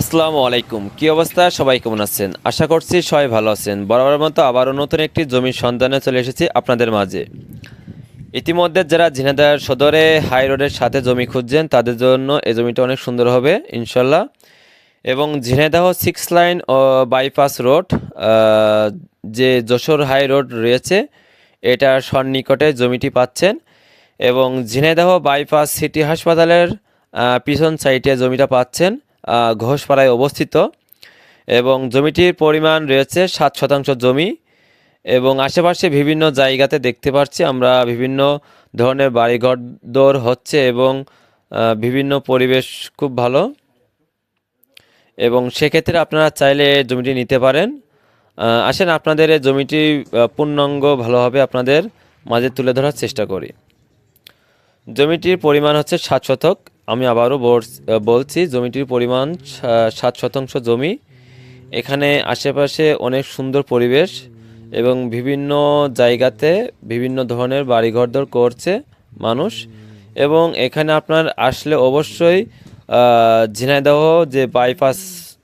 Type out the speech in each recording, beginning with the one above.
আসসালামু আলাইকুম। কি অবস্থা? সবাই কেমন আছেন? আশা করছি সবাই ভালো আছেন। বরাবর মতো আবারও নতুন একটি জমির সন্ধানে চলে এসেছি আপনাদের মাঝে। ইতিমধ্যে যারা ঝিনাইদহ সদরে হাই রোডের সাথে জমি খুঁজছেন, তাদের জন্য এই জমিটা অনেক সুন্দর হবে, ইনশাল্লাহ। এবং ঝিনাইদহ সিক্স লাইন ও বাইপাস রোড যে যশোর হাই রোড রয়েছে, এটার সন্নিকটে জমিটি পাচ্ছেন। এবং ঝিনাইদহ বাইপাস সিটি হাসপাতালের পিছন সাইটে জমিটা পাচ্ছেন। ঘোষপাড়ায় অবস্থিত এবং জমিটির পরিমাণ রয়েছে সাত শতাংশ জমি এবং আশেপাশে বিভিন্ন জায়গাতে দেখতে পাচ্ছি আমরা বিভিন্ন ধরনের বাড়িঘর দর হচ্ছে এবং বিভিন্ন পরিবেশ খুব ভালো এবং সেক্ষেত্রে আপনারা চাইলে জমিটি নিতে পারেন। আসেন আপনাদের এই জমিটি পূর্ণাঙ্গ ভালোভাবে আপনাদের মাঝে তুলে ধরার চেষ্টা করি। জমিটির পরিমাণ হচ্ছে সাত শতক। আমি আবারও বল- বলছি, জমিটির পরিমাণ সাত শতাংশ জমি। এখানে আশেপাশে অনেক সুন্দর পরিবেশ এবং বিভিন্ন জায়গাতে বিভিন্ন ধরনের বাড়িঘরদর করছে মানুষ। এবং এখানে আপনার আসলে অবশ্যই ঝিনাইদহ যে বাইপাস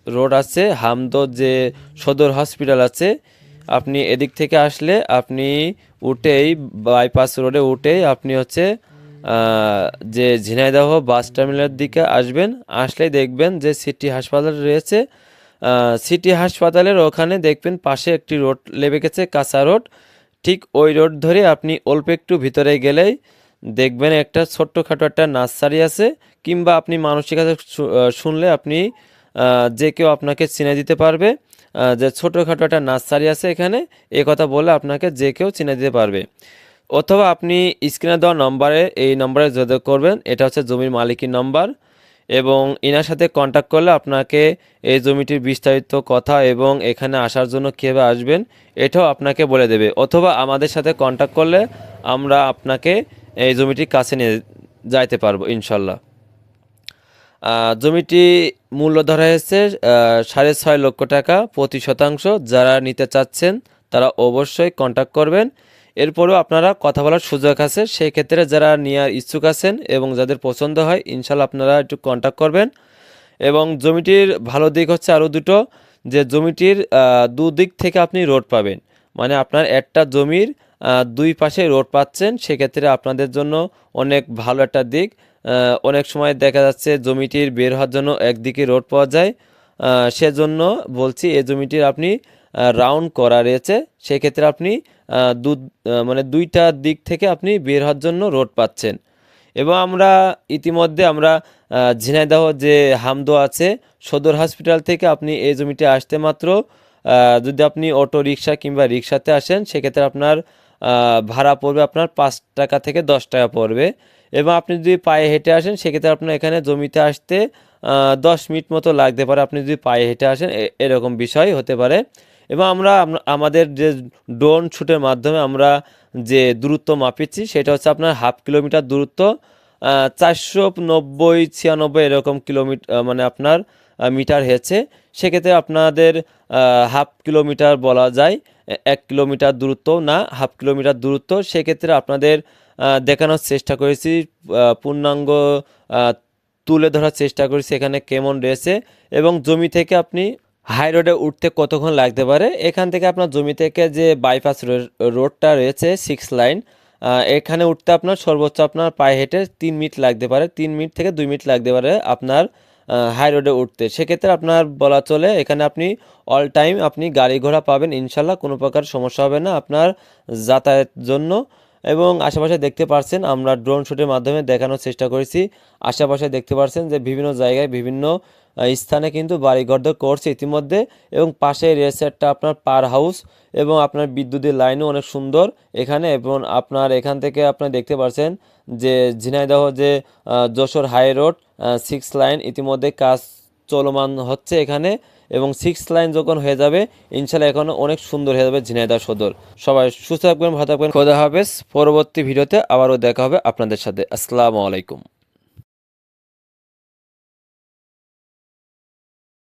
রোড আছে হামদ যে সদর হসপিটাল আছে, আপনি এদিক থেকে আসলে আপনি উঠেই, বাইপাস রোডে উঠেই আপনি হচ্ছে যে ঝিনাইদহ বাস টার্মিনালের দিকে আসবেন, আসলেই দেখবেন যে সিটি হাসপাতাল রয়েছে। সিটি হাসপাতালের ওখানে দেখবেন পাশে একটি রোড লেবে গেছে, কাঁচা রোড। ঠিক ওই রোড ধরে আপনি অল্প একটু ভিতরে গেলেই দেখবেন একটা ছোট্টখাটো একটা নার্সারি আছে, কিংবা আপনি মানুষের কাছে শুনলে আপনি যে কেউ আপনাকে চিনে দিতে পারবে। যে ছোটোখাটো একটা নার্সারি আছে এখানে, এ কথা বলে আপনাকে যে কেউ চিনে দিতে পারবে। অথবা আপনি স্ক্রিনে দেওয়া নম্বরে এই নম্বরে যোগাযোগ করবেন। এটা হচ্ছে জমির মালিকের নম্বর এবং এনার সাথে কন্ট্যাক্ট করলে আপনাকে এই জমিটির বিস্তারিত কথা এবং এখানে আসার জন্য কীভাবে আসবেন এটাও আপনাকে বলে দেবে। অথবা আমাদের সাথে কন্ট্যাক্ট করলে আমরা আপনাকে এই জমিটির কাছে নিয়ে যাইতে পারব ইনশাল্লাহ। জমিটি মূল্য ধরা হয়েছে সাড়ে ছয় লক্ষ টাকা প্রতি শতাংশ। যারা নিতে চাচ্ছেন তারা অবশ্যই কন্ট্যাক্ট করবেন। এরপরেও আপনারা কথা বলার সুযোগ আছে। সেই ক্ষেত্রে যারা নেওয়ার ইচ্ছুক আছেন এবং যাদের পছন্দ হয় ইনশাল্লাহ আপনারা একটু কন্ট্যাক্ট করবেন। এবং জমিটির ভালো দিক হচ্ছে আরও দুটো, যে জমিটির দুদিক থেকে আপনি রোড পাবেন। মানে আপনার একটা জমির দুই পাশে রোড পাচ্ছেন, সেক্ষেত্রে আপনাদের জন্য অনেক ভালো একটা দিক। অনেক সময় দেখা যাচ্ছে জমিটির বের হওয়ার জন্য একদিকে রোড পাওয়া যায়। সেজন্য বলছি এই জমিটির আপনি রাউন্ড করা রয়েছে। সেক্ষেত্রে আপনি দু মানে দুইটা দিক থেকে আপনি বের হওয়ার জন্য রোড পাচ্ছেন। এবং আমরা ইতিমধ্যে আমরা ঝিনাইদহ যে হামদো আছে, সদর হসপিটাল থেকে আপনি এই জমিতে আসতে মাত্র যদি আপনি অটো রিক্সা কিংবা রিক্সাতে আসেন, সেক্ষেত্রে আপনার ভাড়া পড়বে আপনার পাঁচ টাকা থেকে দশ টাকা পড়বে। এবং আপনি যদি পায়ে হেঁটে আসেন, সেক্ষেত্রে আপনার এখানে জমিতে আসতে দশ মিনিট মতো লাগতে পারে। আপনি যদি পায়ে হেঁটে আসেন এরকম বিষয় হতে পারে। এবং আমরা আমাদের যে ড্রোন শ্যুটের মাধ্যমে আমরা যে দূরত্ব মাপিছি, সেটা হচ্ছে আপনার হাফ কিলোমিটার দূরত্ব চারশো নব্বই ছিয়ানব্বই এরকম কিলোমিটার মানে আপনার মিটার হয়েছে সেক্ষেত্রে আপনাদের হাফ কিলোমিটার বলা যায় এক কিলোমিটার দূরত্ব না, হাফ কিলোমিটার দূরত্ব। সেক্ষেত্রে আপনাদের দেখানোর চেষ্টা করেছি পূর্ণাঙ্গ তুলে ধরার চেষ্টা করেছি এখানে কেমন রয়েছে এবং জমি থেকে আপনি হাই রোডে উঠতে কতক্ষণ লাগতে পারে? এখান থেকে আপনার জমি থেকে যে বাইপাস রোডটা রয়েছে সিক্স লাইন এখানে উঠতে আপনার সর্বোচ্চ আপনার পায়ে হেঁটে তিন মিনিট লাগতে পারে, তিন মিনিট থেকে দুই মিনিট লাগতে পারে আপনার হাই রোডে উঠতে। সেক্ষেত্রে আপনার বলা চলে এখানে আপনি অল টাইম আপনি গাড়ি ঘোড়া পাবেন, ইনশাল্লাহ কোনো প্রকার সমস্যা হবে না। আপনার যাতায়াত জন্য এবং আশেপাশে দেখতে পারছেন, আমরা ড্রোন শ্যুটের মাধ্যমে দেখানোর চেষ্টা করেছি। আশেপাশে দেখতে পারছেন যে বিভিন্ন জায়গায় বিভিন্ন স্থানে কিন্তু বাড়ি বাড়িঘর করছে ইতিমধ্যে এবং পাশে একটা আপনার পার হাউস এবং আপনার বিদ্যুতের লাইনও অনেক সুন্দর এখানে এবং আপনার এখান থেকে আপনার দেখতে পারছেন যে ঝিনাইদহ যে Jessore high road six lane ইতিমধ্যে কাজ চলমান হচ্ছে এখানে এবং সিক্স লাইন যখন হয়ে যাবে ইনশাল্লাহ এখন অনেক সুন্দর হয়ে যাবে ঝিনাইদা সদর। সবাই সুস্থ থাকবেন, ভালো থাকবেন, খোদা হাফেজ। পরবর্তী ভিডিওতে আবারও দেখা হবে আপনাদের সাথে। আসসালামু আলাইকুম।